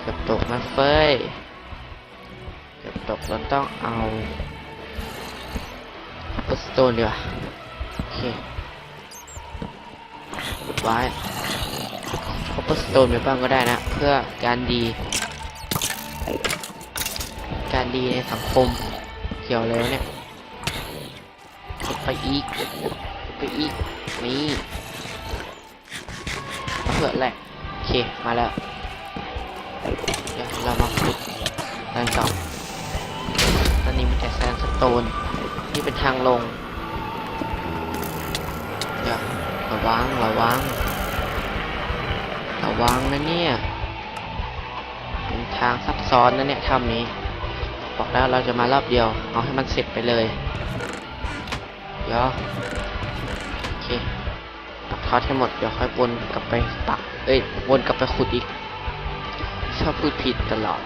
เกือบตกนะเฟยเกือบตกเราต้องเอาพุสโตนดีกว่าโอเคกดไว้คอปเปอร์สโตนไปบ้างก็ได้นะ เพื่อการดี การดีในสังคมเกี่ยวเลยเนี่ยกดไปอีกกดไปอีกนี่เพื่อแหละโอเค มาแล้ว กันต่อตอนนี้มีแต่แซนสโตนนี่เป็นทางลงเดี๋ยวระวังระวังระวังนะเนี่ยเป็นทางซับซ้อนนะเนี่ยถ้ำนี้ บอกแล้วเราจะมารอบเดียว เอาให้มันเสร็จไปเลยเดี๋ยวโอเคปักทอดให้หมดเดี๋ยวค่อยวนกลับไปปักเอ้ยวนกลับไปขุดอีกชอบพูดผิดตลอด